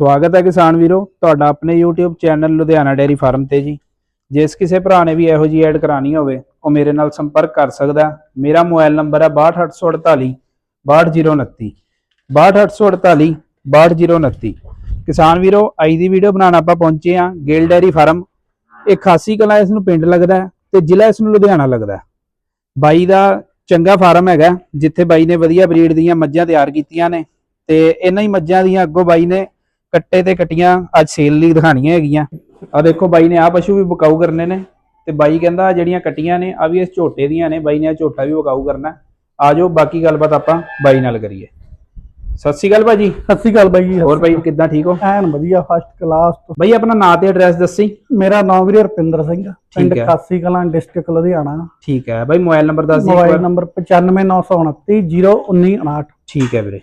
ਸਵਾਗਤ ਹੈ ਕਿਸਾਨ ਵੀਰੋ, ਤੁਹਾਡਾ ਆਪਣੇ YouTube channel Ludhiana dairy farm ਤੇ ਜੀ। ਜਿਸ ਕਿਸੇ ਭਰਾ ਨੇ ਵੀ ਇਹੋ ਜੀ ਐਡ ਕਰਾਣੀ ਹੋਵੇ, ਉਹ ਮੇਰੇ ਨਾਲ ਸੰਪਰਕ ਕਰ ਸਕਦਾ ਮੇਰਾ ਮੋਬਾਈਲ ਨੰਬਰ ਹੈ 62848 62029 62848 62029 ਕਿਸਾਨ ਵੀਰੋ, ਅੱਜ ਦੀ ਵੀਡੀਓ ਬਣਾਉਣ ਆਪਾਂ ਪਹੁੰਚੇ ਹਾਂ ਗੇਲ ਡੇਅਰੀ ਫਾਰਮ। ਇਹ ਖਾਸੀ ਕਲਾ ਇਸ ਨੂੰ ਪਿੰਡ ਲੱਗਦਾ ਹੈ ਤੇ ਜ਼ਿਲ੍ਹਾ ਇਸ ਨੂੰ ਲੁਧਿਆਣਾ ਲੱਗਦਾ ਬਾਈ ਦਾ ਚੰਗਾ ਫਾਰਮ ਹੈਗਾ ਜਿੱਥੇ ਬਾਈ ਨੇ ਵਧੀਆ ਬਰੀਡ ਦੀਆਂ ਮੱਝਾਂ ਤਿਆਰ ਕੀਤੀਆਂ ਨੇ ਤੇ ਇਹਨਾਂ ਹੀ ਮੱਝਾਂ ਦੀਆਂ ਅੱਗੋਂ ਬਾਈ ਨੇ ਕੱਟੇ ਤੇ ਕਟੀਆਂ ਅੱਜ ਸੇਲ ਲਈ ਦਿਖਾਣੀਆਂ ਹੈਗੀਆਂ। ਆ ਦੇਖੋ ਬਾਈ ਨੇ ਆ ਪਸ਼ੂ ਵੀ ਬਕਾਊ ਕਰਨੇ ਨੇ ਤੇ ਬਾਈ ਕਹਿੰਦਾ ਜਿਹੜੀਆਂ ਕਟੀਆਂ ਨੇ ਆ ਵੀ ਇਸ ਝੋਟੇ ਦੀਆਂ ਨੇ ਬਾਈ ਨੇ ਇਹ ਝੋਟਾ ਵੀ ਬਕਾਊ ਕਰਨਾ। ਹੈ। ਆ ਜਾਓ ਬਾਕੀ ਗੱਲਬਾਤ ਆਪਾਂ ਬਾਈ ਨਾਲ ਕਰੀਏ। ਸਤਿ ਸ਼੍ਰੀ ਅਕਾਲ ਭਾਜੀ। ਸਤਿ ਸ਼੍ਰੀ ਅਕਾਲ ਬਾਈ ਜੀ। ਹੋਰ ਬਾਈ ਕਿੱਦਾਂ ਠੀਕ ਹੋ? ਐਨ ਵਧੀਆ ਫਸਟ ਕਲਾਸ ਤੋਂ। ਬਾਈ ਆਪਣਾ ਨਾਂ ਤੇ ਐਡਰੈਸ ਦੱਸੀ। ਮੇਰਾ ਨਾਮ ਵੀਰੇ ਰਪਿੰਦਰ ਸਿੰਘ ਪਿੰਡ। ਕਾਸੀ ਕਲਾਂ ਡਿਸਟ੍ਰਿਕਟ ਲੁਧਿਆਣਾ। ਠੀਕ ਹੈ। ਬਾਈ ਮੋਬਾਈਲ ਨੰਬਰ ਦੱਸ ਦਿਓ ਮੋਬਾਈਲ। ਨੰਬਰ 9599290159 ਠੀਕ ਹੈ ਵੀਰੇ।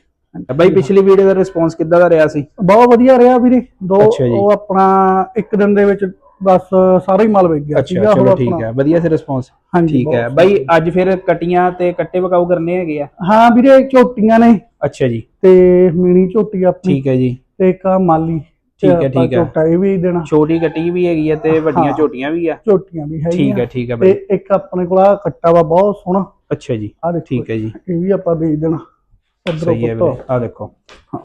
ਬਾਈ ਪਿਛਲੀ ਵੀਡੀਓ ਦਾ ਰਿਸਪੌਂਸ ਕਿੱਦਾਂ ਦਾ ਰਿਹਾ ਸੀ? ਬਹੁਤ ਵਧੀਆ ਰਿਹਾ ਵੀਰੇ। ਦੋ ਅੱਛਾ ਜੀ। ਉਹ ਆਪਣਾ ਇੱਕ ਦਿਨ ਦੇ ਵਿੱਚ ਬਸ ਸਾਰਾ ਹੀ ਮਾਲ ਵਿਕ ਗਿਆ। ਅੱਛਾ ਸੀਗਾ, ਚਲੋ ਠੀਕ ਆਪਣਾ- ਹੈ ਵਧੀਆ ਸੀ ਰਿਸਪੌਂਸ ਹਾਂਜੀ ਠੀਕ ਹੈ। ਬਹੁਤ ਬਾਈ ਅੱਜ ਫਿਰ ਕਟੀਆਂ ਤੇ ਕੱਟੇ ਬਕਾਊ ਕਰਨੇ ਹੈਗੇ ਆ? ਹਾਂ ਵੀਰੇ ਝੋਟੀਆਂ ਨੇ। ਅੱਛਾ ਜੀ। ਤੇ ਮੀਣੀ ਝੋਟੀ ਆਪਣੀ। ਠੀਕ ਹੈ ਜੀ। ਤੇ ਇੱਕ ਆਹ ਮਾਲੀ। ਤੇ ਠੀਕ ਹੈ, ਆਪਾਂ ਠੀਕ ਹੈ। ਝੋਟਾ ਇਹ ਵੀ ਦੇਣਾ। ਛੋਟੀ ਕੱਟੀ ਵੀ ਹੈਗੀ ਆ ਤੇ ਵੱਡੀਆਂ ਹਾਂ। ਝੋਟੀਆਂ ਵੀ ਆ। ਝੋਟੀਆਂ ਵੀ ਹੈਗੀਆਂ। ਠੀਕ ਹੈ ਠੀਕ ਹੈ ਤੇ ਬਾਈ ਇੱਕ ਆਪਣੇ ਕੋਲ ਆ ਕੱਟਾ ਵਾ ਬਹੁਤ ਸੋਹਣਾ। ਅੱਛਾ ਜੀ। ਆ ਦੇਖੋ ਠੀਕ ਹੈ ਜੀ। ਇਹ ਵੀ ਆਪਾਂ ਵੇਚ ਦੇਣਾ। ਸਹੀ ਹੈ ਵੀਰੇ ਆ ਦੇਖੋ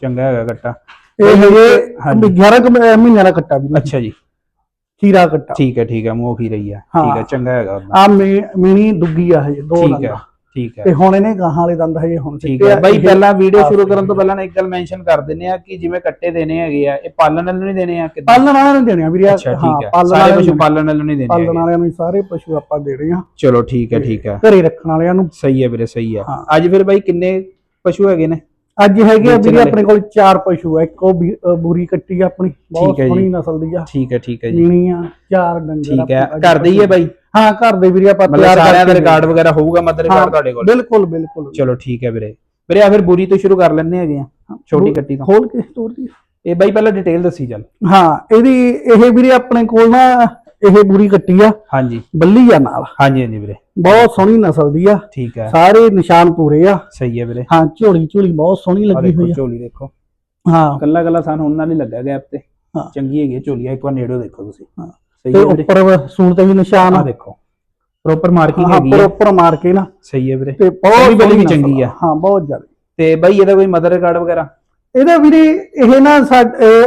ਚੰਗਾ ਹੈਗਾ ਕੱਟਾ ਇਹ ਹਜੇ। ਹਾਂਜੀ। 11 ਕੁ ਮ- ਮਹੀਨਿਆਂ ਦਾ ਕੱਟਾ ਵੀ। ਅੱਛਾ ਜੀ। ਖੀਰਾ ਕੱਟਾ ਠੀਕ ਹੈ ਠੀਕ ਹੈ ਮੂੰਹ ਖੀ ਰਹੀ ਆ। ਹਾਂ। ਠੀਕ ਹੈ ਚੰਗਾ ਹੈਗਾ ਉਹਦਾ। ਆ ਮੀਣੀ ਦੁੱਗੀ ਆ ਹਜੇ ਦੋ ਠੀਕ ਦੰਦ ਹੈ ਆ। ਠੀਕ ਹੈ। ਤੇ ਹੁਣ ਇਹਨੇ ਗਾਹਾਂ ਵਾਲੇ ਦੰਦ ਹਜੇ ਹੁਣ ਠੀਕ ਸਿੱਟੇ ਹੈ। ਆ। ਬਾਈ ਇਹ- ਪਹਿਲਾਂ ਵੀਡੀਓ ਆਹ ਸ਼ੁਰੂ ਕਰਨ ਤੋਂ ਪਹਿਲਾਂ ਨਾ ਇੱਕ ਗੱਲ ਮੈਂਸ਼ਨ ਕਰ ਦਿੰਨੇ ਆ ਕਿ ਜਿਵੇਂ ਕੱਟੇ ਦੇਣੇ ਹੈਗੇ ਆ ਇਹ ਪਾਲਣ ਵਾਲੇ ਨੂੰ ਨਹੀਂ ਦੇਣੇ ਆ ਕਿੱਦਾਂ? ਪਾਲਣ ਵਾਲਿਆਂ ਨੂੰ ਦੇਣੇ ਆ ਵੀਰੇ। ਅੱਛਾ ਹਾਂ, ਠੀਕ ਹੈ ਪਾਲਣ ਸਾਰੇ ਪਸ਼ੂ ਨੂੰ ਪਾਲਣ ਵਾਲੇ ਨੂੰ ਨਹੀਂ ਦੇਣੇ ਪਾਲਣ ਹੈਗੇ। ਵਾਲਿਆਂ ਨੂੰ ਹੀ ਸਾਰੇ ਪਸ਼ੂ ਆਪਾਂ ਦੇ ਰਹੇ ਆ। ਚਲੋ ਠੀਕ ਹੈ ਠੀਕ ਹੈ। ਘਰੇ ਰੱਖਣ ਵਾਲਿਆਂ ਨੂੰ। ਸਹੀ ਹੈ ਵੀਰੇ ਸਹੀ ਹਾਂ। ਅੱਜ ਫਿਰ ਬਾਈ ਕਿੰਨੇ ਪਸ਼ੂ ਹੈਗੇ ਨੇ। ਅੱਜ ਹੈਗੇ ਆ ਵੀਰੇ। ਆਪਣੇ ਕੋਲ ਚਾਰ ਪਸ਼ੂ ਆ ਇੱਕ ਉਹ ਵੀ- ਅ, ਬੂਰੀ ਕੱਟੀ ਆ ਆਪਣੀ ਬਹੁਤ ਠੀਕ ਹੈ ਜੀ। ਸੋਹਣੀ ਨਸਲ ਦੀ ਆ। ਠੀਕ ਹੈ ਠੀਕ ਹੈ ਜੀ। ਮੀਣੀ ਆ ਚਾਰ ਡੰਗਰ ਠੀਕ ਹੈ। ਆਪਣੇ ਘਰ ਦੇ ਹੀ ਹੈ ਬਾਈ? ਹਾਂ ਘਰ ਦੇ ਵੀਰੇ ਆਪਾਂ ਮਤਲਬ ਸਾਰਿਆਂ ਦਾ ਕਰਕੇ ਰਿਕਾਰਡ ਵਗੈਰਾ ਹੋਊਗਾ ਮਦਰ ਰਿਕਾਰਡ ਤੁਹਾਡੇ ਕੋਲ? ਬਿਲਕੁਲ ਬਿਲਕੁਲ। ਚਲੋ ਠੀਕ ਹੈ ਵੀਰੇ। ਵੀਰੇ ਆ ਫਿਰ ਬੁਰੀ ਤੋਂ ਸ਼ੁਰੂ ਕਰ ਲੈਣੇ ਹੈਗੇ ਆ। ਛੋਟੀ ਕੱਟੀ ਤੋਂ। ਖੋਲ ਕੇ ਸਟੋਰ ਦੀ। ਇਹ ਬਾਈ ਪਹਿਲਾਂ ਡਿਟੇਲ ਦੱਸੀ ਚੱਲ। ਹਾਂ ਇਹਦੀ ਇਹ ਵੀਰੇ ਆਪਣੇ ਕੋਲ ਨਾ ਇਹ ਬੁਰੀ ਕੱਟੀ ਆ। ਹਾਂਜੀ। ਬੱਲੀ ਆ ਨਾਲ। ਹਾਂਜੀ ਹਾਂਜੀ ਵੀਰੇ। ਬਹੁਤ ਸੋਹਣੀ ਨਸਲ ਦੀ ਆ। ਠੀਕ ਹੈ ਸਾਰੇ ਨਿਸ਼ਾਨ ਪੂਰੇ ਆ। ਸਹੀ ਹੈ ਵੀਰੇ। ਹਾਂ ਝੋਲੀ ਝੋਲੀ ਬਹੁਤ ਸੋਹਣੀ ਆ ਲੱਗੀ ਹੋਈ ਆ। ਝੋਲੀ ਦੇਖੋ। ਹਾਂ। ਕੱਲਾ ਕੱਲਾ ਸਾਨੂੰ ਉਹਨਾਂ ਨਹੀਂ ਲੱਗਾ ਗੈਪ ਤੇ। ਹਾਂ। ਚੰਗੀ ਹੈਗੀ ਝੋਲੀ ਇੱਕ ਵਾਰ ਨੇੜਿਓ ਦੇਖੋ ਤੁਸੀਂ। ਹਾਂ। ਸਹੀ ਤੇ ਹੈ ਵੀਰੇ। ਉੱਪਰ ਸੂਣ ਤੇ ਵੀ ਨਿਸ਼ਾਨ ਆ। ਆ ਦੇਖੋ। ਪ੍ਰੋਪਰ ਮਾਰਕਿੰਗ ਹੈਗੀ ਹੈ ਉੱਪਰ ਮਾਰ ਕੇ ਨਾ। ਸਹੀ ਹੈ ਵੀਰੇ। ਤੇ ਬਹੁਤ ਬੱਲੀ ਵੀ ਚੰਗੀ ਆ। ਹਾਂ ਬਹੁਤ ਜ਼ਿਆਦਾ। ਤੇ ਬਾਈ ਇਹਦਾ ਕੋਈ ਮਦਰ ਰਿਕਾਰਡ ਵਗੈਰਾ? ਇਹਦਾ ਵੀਰੇ ਇਹ ਨਾ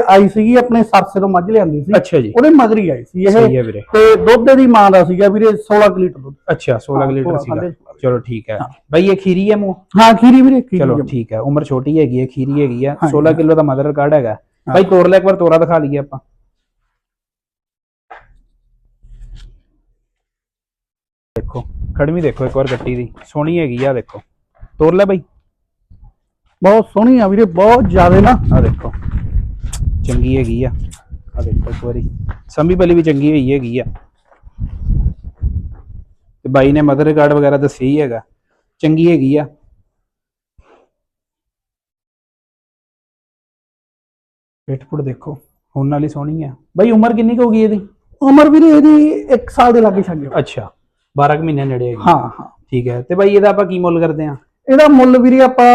ਆਈ ਸੀਗੀ ਆਪਣੇ ਸਰਸੇ ਤੋਂ ਮੱਝ ਲਿਆਂਦੀ ਸੀ। ਅੱਛਾ ਜੀ। ਉਹਦੇ ਮਗਰ ਹੀ ਆਈ ਸੀ ਇਹ। ਤੇ ਦੁੱਧ ਦੀ ਮਾਂ ਦਾ ਸੀਗਾ ਵੀਰੇ 16 ਕੁ ਲੀਟਰ ਦੁੱਧ। ਅੱਛਾ 16 ਹਾਂ, ਲੀਟਰ 16 ਸੀਗਾ। ਚਲੋ ਠੀਕ ਹੈ। ਬਾਈ ਇਹ ਖੀਰੀ ਹੈ ਮੂੰਹ? ਹਾਂ ਖੀਰੀ ਵੀਰੇ ਖੀਰੀ ਚਲੋ। ਠੀਕ ਹੈ ਉਮਰ ਛੋਟੀ ਹੈਗੀ ਹੈ ਖੀਰੀ ਹੈਗੀ ਹੈ। ਹਾਂਜੀ, 16 ਕਿਲੋ ਦਾ ਮਦਰ ਰਿਕਾਰਡ ਹੈਗਾ। ਬਾਈ ਤੋੜ ਲੈ ਇੱਕ ਵਾਰ ਤੋਰਾ ਦਿਖਾ ਲਈਏ ਆਪਾਂ। ਦੇਖੋ ਖੜਵੀਂ ਦੇਖੋ ਇੱਕ ਵਾਰ ਗੱਟੀ ਦੀ। ਸੋਹਣੀ ਹੈਗੀ ਆ ਦੇਖੋ। ਤੋੜ ਲੈ ਬਾਈ। ਬਹੁਤ ਸੋਹਣੀ ਆ ਵੀਰੇ ਬਹੁਤ ਜ਼ਿਆਦਾ ਨਾ। ਆ ਦੇਖੋ। ਚੰਗੀ ਹੈਗੀ ਆ। ਆ ਦੇਖੋ ਇੱਕ ਵਾਰੀ। ਸੰਭੀ ਬਲੀ ਵੀ ਚੰਗੀ ਹੋਈ ਹੈਗੀ ਆ। ਤੇ ਬਾਈ ਨੇ ਮਦਰ ਰਿਕਾਰਡ ਵਗੈਰਾ ਦੱਸਿਆ ਹੀ ਹੈਗਾ। ਚੰਗੀ ਹੈਗੀ ਆ। ਪਿੱਠਪੁੜ ਦੇਖੋ ਹੁਣ ਵਾਲੀ ਸੋਹਣੀ ਆ। ਬਾਈ ਉਮਰ ਕਿੰਨੀ ਕੁ ਹੋ ਗਈ ਇਹਦੀ? ਉਮਰ ਵੀਰੇ ਇਹਦੀ 1 ਸਾਲ ਦੇ ਲਾਗੇ ਛੱਡ ਅੱਛਾ 12 ਕੁ ਮਹੀਨੇ ਨੇੜੇ ਹੈਗੀ। ਹਾਂ ਹਾਂ। ਠੀਕ ਹੈ ਤੇ ਬਾਈ ਇਹਦਾ ਆਪਾਂ ਕੀ ਮੁੱਲ ਕਰਦੇ ਆ ਇਹਦਾ ਮੁੱਲ ਵੀਰੇ ਆਪਾਂ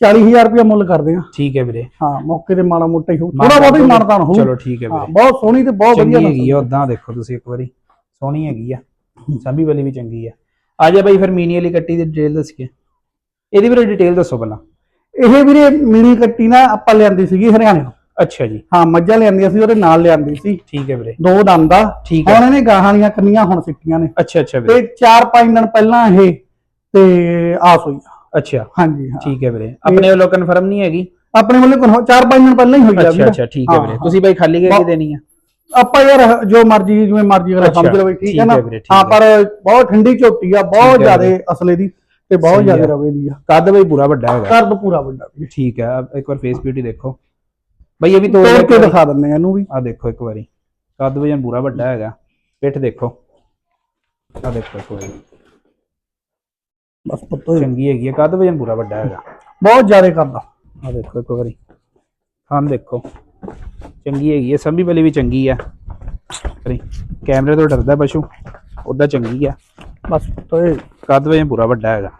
40000 ਰੁਪਏ ਮੁੱਲ ਕਰਦੇ ਆ। ਠੀਕ ਹੈ ਵੀਰੇ। ਹਾਂ ਮੌਕੇ ਤੇ ਮਾੜਾ ਮੋਟਾ ਹੀ ਹੋਊ ਥੋੜਾ ਬਹੁਤ ਹੀ ਮਾਰਦਾਨ ਹੋਊ ਚਲੋ ਠੀਕ ਹੈ ਹਾਂ ਵੀਰੇ। ਬਹੁਤ ਸੋਹਣੀ ਤੇ ਬਹੁਤ ਵਧੀਆ ਹੈਗੀ ਆ ਉਦਾਂ ਦੇਖੋ ਤੁਸੀਂ ਇੱਕ ਵਾਰੀ। ਸੋਹਣੀ ਹੈਗੀ ਆ ਸਾਂਭੀ ਵਾਲੀ ਵੀ ਚੰਗੀ ਆ। ਆ ਜਾ ਬਾਈ ਫਿਰ ਮੀਨੀ ਵਾਲੀ ਕੱਟੀ ਦੀ ਡਿਟੇਲ ਦੱਸੀਏ। ਇਹਦੀ ਵੀਰੇ ਡਿਟੇਲ ਦੱਸੋ ਪਹਿਲਾਂ। ਇਹ ਵੀਰੇ ਮਿਣੀ ਕੱਟੀ ਨਾ ਆਪਾਂ ਲਿਆਂਦੀ ਸੀਗੀ ਹਰਿਆਣੇ ਤੋਂ। ਅੱਛਾ ਜੀ। ਹਾਂ ਮੱਝਾਂ ਲਿਆਂਦੀਆਂ ਸੀ ਉਹਦੇ ਨਾਲ ਲਿਆਂਦੀ ਸੀ। ਠੀਕ ਹੈ ਵੀਰੇ। ਦੋ ਦੰਦ ਆ। ਠੀਕ ਹੁਣ ਹੈ ਇਹਨੇ ਗਾਹਾਂ ਦੀਆਂ ਕੰਨੀਆਂ ਹੁਣ ਸਿੱਟੀਆਂ ਨੇ। ਅੱਛਾ ਅੱਛਾ ਵੀਰੇ। ਤੇ 4-5 ਦਿਨ ਪਹਿਲਾਂ ਇਹ ਤੇ ਆਸ ਹੋਈ ਆ। ਅੱਛਾ। ਹਾਂਜੀ ਹਾਂ। ਠੀਕ ਹੈ ਵੀਰੇ। ਆਪਣੇ ਵੱਲੋਂ ਕਨਫਰਮ ਨਹੀਂ ਹੈਗੀ? ਆਪਣੇ ਵੱਲੋਂ ਕੋਲ 4-5 ਦਿਨ ਪਹਿਲਾਂ ਹੀ ਹੋਈ ਆ ਅੱਛਾ ਠੀਕ ਹੈ ਵੀਰੇ। ਤੁਸੀਂ ਬਾਈ ਖਾਲੀ ਬਹੁਤ- ਦੇਣੀ ਆ। ਆਪਾਂ ਯਾਰ ਜੋ ਮਰਜ਼ੀ ਜਿਵੇਂ ਮਰਜ਼ੀ ਅੱਛਾ, ਸਮਝ ਲਵੇ ਠੀਕ ਠੀਕ ਹੈ ਨਾ? ਹੈ। ਪਰ ਬਹੁਤ ਠੰਡੀ ਝੋਟੀ ਆ ਬਹੁਤ ਜ਼ਿਆਦਾ ਅਸਲੇ ਦੀ ਤੇ ਬਹੁਤ ਜ਼ਿਆਦਾ। ਰਵੇ ਦੀ ਆ। ਕੱਦ ਬਾਈ ਪੂਰਾ ਵੱਡਾ ਹੈਗਾ। ਕਰਦ ਪੂਰਾ ਵੱਡਾ ਵੀਰੇ ਠੀਕ ਹੈ ਇੱਕ ਵਾਰ ਫੇਸ ਬਿਊਟੀ ਦੇਖੋ। ਬਾਈ ਇਹ ਵੀ ਤੋੜ ਕੇ ਦਿਖਾ ਦਿੰਨੇ ਆ ਇਹਨੂੰ ਵੀ। ਆ ਦੇਖੋ ਇੱਕ ਵਾਰੀ। ਕੱਦ ਵਜਨ ਪੂਰਾ ਵੱਡਾ ਹੈਗਾ। ਪਿੱਠ ਦੇਖੋ। ਆ ਦੇਖੋ ਇੱਕ ਵਾਰੀ। ਬਸ ਪਤਾ ਹੀ ਚੰਗੀ ਹੈਗੀ ਹੈ ਕੱਦ ਵਜਨ ਪੂਰਾ ਵੱਡਾ ਹੈਗਾ। ਬਹੁਤ ਜ਼ਿਆਦਾ ਕਰਦਾ। ਆ ਦੇਖੋ ਇੱਕ ਵਾਰੀ। ਹਾਂ ਦੇਖੋ। ਚੰਗੀ ਹੈਗੀ ਹੈ ਸੰਭੀ ਵਾਲੀ ਵੀ ਚੰਗੀ ਆ। ਕਰੀ ਕੈਮਰੇ ਤੋਂ ਡਰਦਾ ਪਸ਼ੂ ਉਹਦਾ ਚੰਗੀ ਆ। ਬਸ ਪਤਾ ਹੀ ਕੱਦ ਵਜਨ ਪੂਰਾ ਵੱਡਾ ਹੈਗਾ।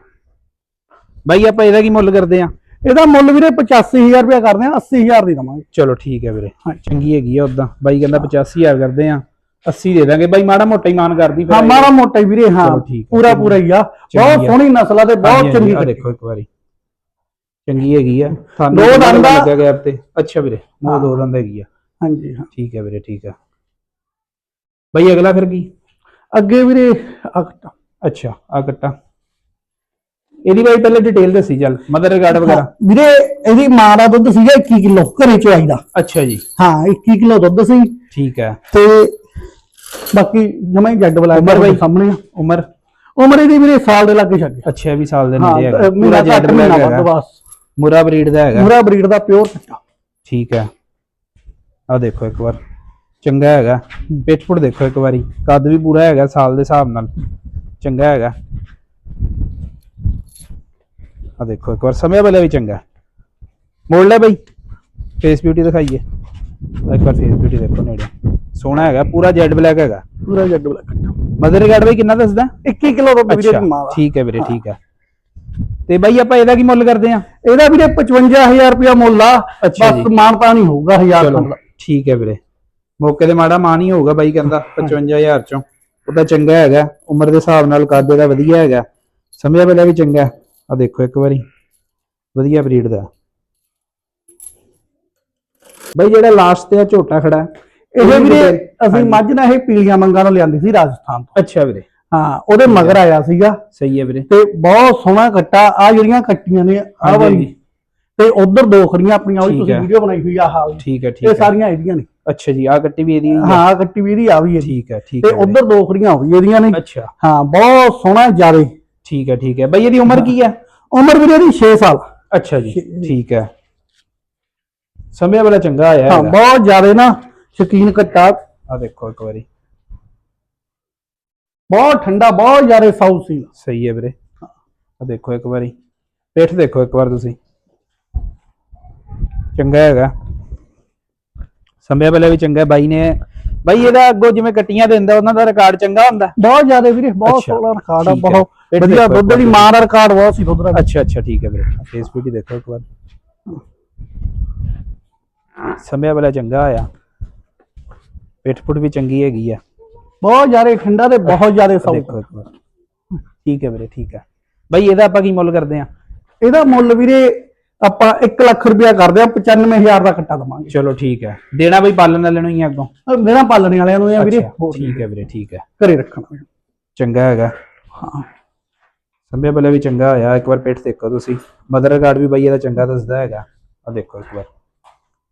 ਬਾਈ ਆਪਾਂ ਇਹਦਾ ਕੀ ਮੁੱਲ ਕਰਦੇ ਆ? ਇਹਦਾ ਮੁੱਲ ਵੀਰੇ 85000 ਰੁਪਇਆ ਕਰਦੇ ਆ 80000 ਦੀ ਦਵਾਂਗੇ। ਚਲੋ ਠੀਕ ਹੈ ਵੀਰੇ। ਚੰਗੀ ਹੈਗੀ ਆ ਉਦਾਂ ਬਾਈ ਕਹਿੰਦਾ 85000 ਕਰਦੇ ਆ। 80 ਦੇ ਦਾਂਗੇ। ਬਾਈ ਮਾੜਾ ਮੋਟਾ ਹੀ ਮਾਨ ਕਰਦੀ ਹਾਂ ਮਾੜਾ ਮੋਟਾ ਹੀ ਵੀਰੇ ਹਾਂ। ਚਲੋ ਠੀਕ ਹੈ, ਪੂਰਾ ਪੂਰਾ ਹੀ ਆ। ਚੰਗੀ ਬਹੁਤ ਆ। ਸੋਹਣੀ ਨਸਲ ਆ ਤੇ ਬਹੁਤ ਚੰਗੀ ਆਹ। ਦੇਖੋ ਇੱਕ ਵਾਰੀ। ਚੰਗੀ ਹੈਗੀ ਆ। ਦੋ ਕੁ ਦੰਦਾਂ- ਲੱਗਿਆ ਗਿਆ ਤੇ। ਅੱਛਾ ਵੀਰੇ ਉਹ ਹਾਂ। ਦੋ ਦੰਦ ਹੈਗੀ ਆ। ਹਾਂਜੀ ਹਾਂ। ਠੀਕ ਹੈ ਵੀਰੇ ਠੀਕ ਹੈ ਬਾਈ ਅਗਲਾ ਫਿਰ ਕੀ? ਅੱਗੇ ਵੀਰੇ ਆ ਕੱਟਾ। ਅੱਛਾ ਆ ਕੱਟਾ। ਇਹਦੀ ਬਾਈ ਪਹਿਲੇ ਡਿਟੇਲ ਦੱਸੀ ਚੱਲ ਮਦਰ ਰਿਗਾਰਡ ਵਗੈਰਾ। ਵੀਰੇ ਇਹਦੀ ਮਾਂ ਦਾ ਦੁੱਧ ਸੀਗਾ 21 ਕਿਲੋ ਘਰੇ ਚੋਈ ਦਾ ਅੱਛਾ ਜੀ। ਹਾਂ 21 ਕਿਲੋ ਦੁੱਧ ਸੀ। ਠੀਕ ਹੈ। ਤੇ ਬਾਕੀ ਜਮਾਂ ਹੀ ਜੱਡ ਬਲਾ ਉਮਰ ਬਾਈ? ਸਾਹਮਣੇ ਆ। ਉਮਰ? ਉਮਰ ਇਹਦੀ ਵੀਰੇ ਸਾਲ ਦੇ ਲੱਗੇ ਛੱਡ ਅੱਛਾ ਵੀ ਸਾਲ ਦੇ ਨੇੜੇ ਹੈਗਾ। ਮਹੀਨਾ ਜੈਡ ਬਲੈਕ ਹੈਗਾ। ਬਸ। ਮੁਰਾ ਬਰੀਡ ਦਾ ਹੈਗਾ। ਪੂਰਾ ਬਰੀਡ ਦਾ ਪਿਓਰ ਕੱਟਾ ਠੀਕ ਹੈ। ਆ ਦੇਖੋ ਇੱਕ ਵਾਰ। ਚੰਗਾ ਹੈਗਾ। ਪਿੱਠਪੁੜ ਦੇਖੋ ਇੱਕ ਵਾਰੀ। ਕੱਦ ਵੀ ਪੂਰਾ ਹੈਗਾ ਸਾਲ ਦੇ ਹਿਸਾਬ ਨਾਲ। ਚੰਗਾ ਹੈਗਾ। ਆ ਦੇਖੋ ਇੱਕ ਵਾਰ। ਸਮੇਂ ਵਾਲਾ ਵੀ ਚੰਗਾ। ਮੋੜ ਲੈ ਬਈ। ਫੇਸ ਬਿਊਟੀ ਦਿਖਾਈਏ। ਇੱਕ ਵਾਰ ਫੇਸ ਬਿਊਟੀ ਦੇਖੋ ਨੇੜੇ। ਸੋਹਣਾ ਹੈਗਾ ਪੂਰਾ ਜੈਡ ਬਲੈਕ ਹੈਗਾ। ਪੂਰਾ ਜੱਡ ਬਲਾ ਕੱਟਾ ਮਦਰ ਰਿਗਾਰਡ ਬਈ ਕਿੰਨਾ ਦੱਸਦਾ? 21 ਕਿਲੋ ਦੁੱਧ ਵੀਰੇ ਦੀ ਮਾਂ ਦਾ ਠੀਕ ਹੈ ਵੀਰੇ ਠੀਕ ਹੈ। ਤੇ ਬਈ ਆਪਾਂ ਇਹਦਾ ਕੀ ਮੁੱਲ ਕਰਦੇ ਆ ਇਹਦਾ ਵੀਰੇ 55000 ਰੁਪਇਆ ਮੁੱਲ ਆ। ਅੱਛਾ ਬਸ ਜੀ। ਮਾਨਤਾ ਨਹੀਂ ਹੋਊਗਾ 1000 ਚਲੋ ਦਾ ਠੀਕ ਹੈ ਵੀਰੇ। ਮੌਕੇ ਤੇ ਮਾੜਾ ਮਾਨ ਹੀ ਹੋਊਗਾ ਬਾਈ ਕਹਿੰਦਾ 55000 ਚੋਂ। ਉਹਦਾ ਚੰਗਾ ਹੈਗਾ ਉਮਰ ਦੇ ਹਿਸਾਬ ਨਾਲ ਕੱਦ ਦਾ ਵਧੀਆ ਹੈਗਾ। ਸਮਝਿਆ ਪਹਿਲਾਂ ਵੀ ਚੰਗਾ ਆ ਦੇਖੋ ਇੱਕ ਵਾਰੀ। ਵਧੀਆ ਬਰੀਡ ਦਾ। ਬਾਈ ਜਿਹੜਾ ਲਾਸਟ ਤੇ ਆ ਝੋਟਾ ਖੜਾ ਹੈ, ਇਹ ਵੀਰੇ ਅਸੀਂ। ਮੱਝ ਨਾ ਇਹ ਪੀਲੀਆਂ ਮੰਗਾਂ ਨੂੰ ਲਿਆਂਦੀ ਸੀ ਰਾਜਸਥਾਨ ਤੋਂ। ਅੱਛਾ ਵੀਰੇ। ਹਾਂ ਉਹਦੇ ਮਗਰ ਆਇਆ ਸੀਗਾ। ਸਹੀ ਹੈ ਵੀਰੇ। ਤੇ ਬਹੁਤ ਸੋਹਣਾ ਕੱਟਾ ਆ ਜਿਹੜੀਆਂ ਕੱਟੀਆਂ ਨੇ ਆ ਵਾਲੀ। ਤੇ ਉਧਰ ਦੋ ਖੜੀਆਂ ਆਪਣੀਆਂ ਉਹ ਤੁਸੀਂ। ਵੀਡੀਓ ਬਣਾਈ ਹੋਈ ਆ ਹਾਲ ਠੀਕ ਹੈ ਇਹ ਠੀਕ ਹੈ। ਸਾਰੀਆਂ ਇਹਦੀਆਂ ਨੇ। ਅੱਛਾ ਜੀ ਆ ਕੱਟੀ ਵੀ ਇਹਦੀ ਹੈ। ਕੱਟੀ ਵੀ ਇਹਦੀ ਆ ਵੀ ਇਹਦੀ। ਠੀਕ ਹੈ ਠੀਕ ਤੇ ਹੈ ਵੀਰੇ। ਉਧਰ ਦੋ ਖੜੀਆਂ ਹੋ ਵੀ ਇਹਦੀਆਂ ਨੇ। ਅੱਛਾ। ਹਾਂ ਬਹੁਤ ਸੋਹਣਾ ਜਿਆਦੇ ਠੀਕ ਹੈ ਠੀਕ ਹੈ। ਬਾਈ ਇਹਦੀ ਉਮਰ ਕੀ ਹੈ? ਉਮਰ ਵੀਰੇ ਦੀ 6 ਸਾਲ। ਅੱਛਾ ਜੀ ਠੀਕ ਹੈ। ਸਮੇਂ ਵਾਲਾ ਚੰਗਾ ਆਇਆ ਹਾਂ ਬਹੁਤ ਜਿਆਦੇ ਨਾ। ਸ਼ਕੀਨ ਕੱਟਾ। ਆ ਦੇਖੋ ਇੱਕ ਵਾਰੀ। ਬਹੁਤ ਠੰਡਾ ਬਹੁਤ ਜਿਆਦੇ ਸਾਊ ਸੀ। ਸਹੀ ਹੈ ਵੀਰੇ। ਆ ਦੇਖੋ ਇੱਕ ਵਾਰੀ। ਪਿੱਠ ਦੇਖੋ ਇੱਕ ਵਾਰ ਤੁਸੀਂ। ਚੰਗਾ ਹੈਗਾ। ਸੰਭਿਆ ਪਹਿਲੇ ਵੀ ਚੰਗਾ। ਬਾਈ ਨੇ ਬਾਈ ਇਹਦਾ ਅੱਗੋਂ ਜਿਵੇਂ ਕੱਟੀਆਂ ਦਿੰਦਾ ਉਹਨਾਂ ਦਾ ਰਿਕਾਰਡ ਚੰਗਾ ਹੁੰਦਾ? ਬਹੁਤ ਜਿਆਦੇ ਵੀਰੇ ਬਹੁਤ ਸੋਹਣਾ ਰਿਕਾਰਡ ਆ। ਬਹੁਤ ਵਧੀਆ ਦੁੱਧ ਦੀ ਮਾਂ ਦਾ ਰਿਕਾਰਡ ਬਹੁਤ ਸੀ ਦੁੱਧ ਦਾ। ਅੱਛਾ ਅੱਛਾ ਠੀਕ ਹੈ ਵੀਰੇ। ਫੇਸਬੁੱਕ ਹੀ ਦੇਖੋ ਇੱਕ ਵਾਰ। ਸੰਭਿਆ ਵਾਲਾ ਚੰਗਾ ਆਇਆ। ਪਿੱਠ ਪੁੱਠ ਵੀ ਚੰਗੀ ਹੈਗੀ ਆ। ਬਹੁਤ ਜਿਆਦੇ ਠੰਡਾ ਤੇ ਬਹੁਤ ਜਿਆਦੇ ਦੇਖੋ ਇੱਕ ਵਾਰ। ਠੀਕ ਹੈ ਵੀਰੇ ਠੀਕ ਹੈ ਬਾਈ ਇਹਦਾ ਆਪਾਂ ਕੀ ਮੁੱਲ ਕਰਦੇ ਆ ਇਹਦਾ ਮੁੱਲ ਵੀਰੇ ਆਪਾਂ 1 ਲੱਖ ਰੁਪਇਆ ਕਰਦੇ ਆ 95000 ਦਾ ਕੱਟਾ ਦਵਾਂਗੇ। ਚਲੋ ਠੀਕ ਹੈ। ਦੇਣਾ ਬਈ ਪਾਲਣ ਵਾਲੇ ਨੂੰ ਹੀ ਆ ਅੱਗੋਂ? ਮੇਰਾ ਪਾਲਣੇ ਵਾਲਿਆਂ ਨੂੰ ਇਹ ਆ ਵੀਰੇ ਅੱਛਾ, ਹੋਰ ਠੀਕ ਹੈ ਵੀਰੇ ਠੀਕ ਹੈ। ਘਰੇ ਰੱਖਣਾ ਚੰਗਾ ਹੈਗਾ। ਹਾਂ। ਸੰਭਿਆ ਵਾਲਾ ਵੀ ਚੰਗਾ ਹੋਇਆ ਇੱਕ ਵਾਰ ਪਿੱਠ ਦੇਖੋ ਤੁਸੀਂ। ਮਦਰ ਰਿਕਾਰਡ ਵੀ ਬਾਈ ਇਹਦਾ ਚੰਗਾ ਦੱਸਦਾ ਹੈਗਾ। ਆ ਦੇਖੋ ਇੱਕ ਵਾਰ।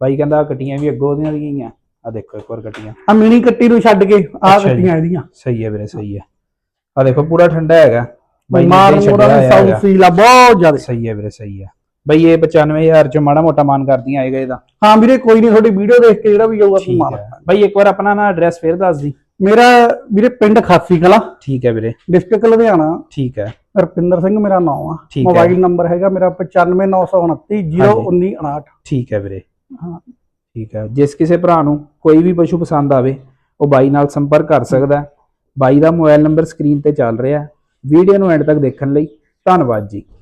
ਬਾਈ ਕਹਿੰਦਾ ਆਹ ਕੱਟੀਆਂ ਵੀ ਅੱਗੋਂ ਉਹਦੀਆਂ ਗਈਆਂ। ਆ ਦੇਖੋ ਇੱਕ ਵਾਰ ਕੱਟੀਆਂ ਆ ਮਿਨੀ ਕੱਟੀ ਨੂੰ ਛੱਡ ਕੇ ਆ ਅੱਛਾ ਜੀ। ਕੱਟੀਆਂ ਇਹਦੀਆਂ। ਸਹੀ ਹੈ ਵੀਰੇ ਸਹੀ ਹੈ। ਆ ਦੇਖੋ ਪੂਰਾ ਠੰਡਾ ਹੈਗਾ। ਬਾਈ ਨੇ ਮਾਰ ਇੱਦਾਂ ਹੀ ਮੋੜਾ ਛੱਡਿਆ ਵੀ ਹੋਇਆ ਸਾਊ ਹੈਗਾ। ਸੀਲਾ ਬਹੁਤ ਜਿਆਦੇ। ਸਹੀ ਹੈ ਵੀਰੇ ਸਹੀ ਹੈ। ਬਈ ਇਹ 95000 ਚ ਮਾੜਾ ਮੋਟਾ ਮਾਨ ਕਰਦੀਆਂ ਆਏਗਾ ਇਹਦਾ। ਹਾਂ ਵੀਰੇ ਕੋਈ ਨਹੀਂ ਤੁਹਾਡੀ ਵੀਡੀਓ ਦੇਖ ਕੇ ਜਿਹੜਾ ਵੀ ਜਾਊਗਾ ਤੂੰ ਠੀਕ ਮਾਰ ਹੈ। ਬਈ ਇੱਕ ਵਾਰ ਆਪਣਾ ਨਾ ਐਡਰੈਸ ਫੇਰ ਦੱਸ ਦੀ। ਮੇਰਾ ਵੀਰੇ ਪਿੰਡ ਖਾਸੀ ਕਲਾ। ਠੀਕ ਹੈ ਵੀਰੇ। ਡਿਸਟ੍ਰਿਕਟ ਲੁਧਿਆਣਾ। ਠੀਕ ਹੈ। ਰਪਿੰਦਰ ਸਿੰਘ ਮੇਰਾ ਨਾਮ ਆ। ਠੀਕ ਹੈ। ਮੋਬਾਈਲ ਨੰਬਰ ਹੈਗਾ ਮੇਰਾ 959929 01959 ਠੀਕ ਹੈ ਵੀਰੇ। ਹਾਂ। ਠੀਕ ਹੈ। ਜਿਸ ਕਿਸੇ ਭਰਾ ਨੂੰ ਕੋਈ ਵੀ ਪਸ਼ੂ ਪਸੰਦ ਆਵੇ, ਉਹ ਬਾਈ ਨਾਲ ਸੰਪਰਕ ਕਰ ਸਕਦਾ ਹੈ। ਬਾਈ ਦਾ ਮੋਬਾਈਲ ਨੰਬਰ ਸਕਰੀਨ ਤੇ ਚੱਲ ਰਿਹਾ ਹੈ। ਵੀਡੀਓ ਨੂੰ ਐਂਡ ਤੱਕ ਦੇਖਣ ਲਈ ਧੰਨਵਾਦ ਜੀ।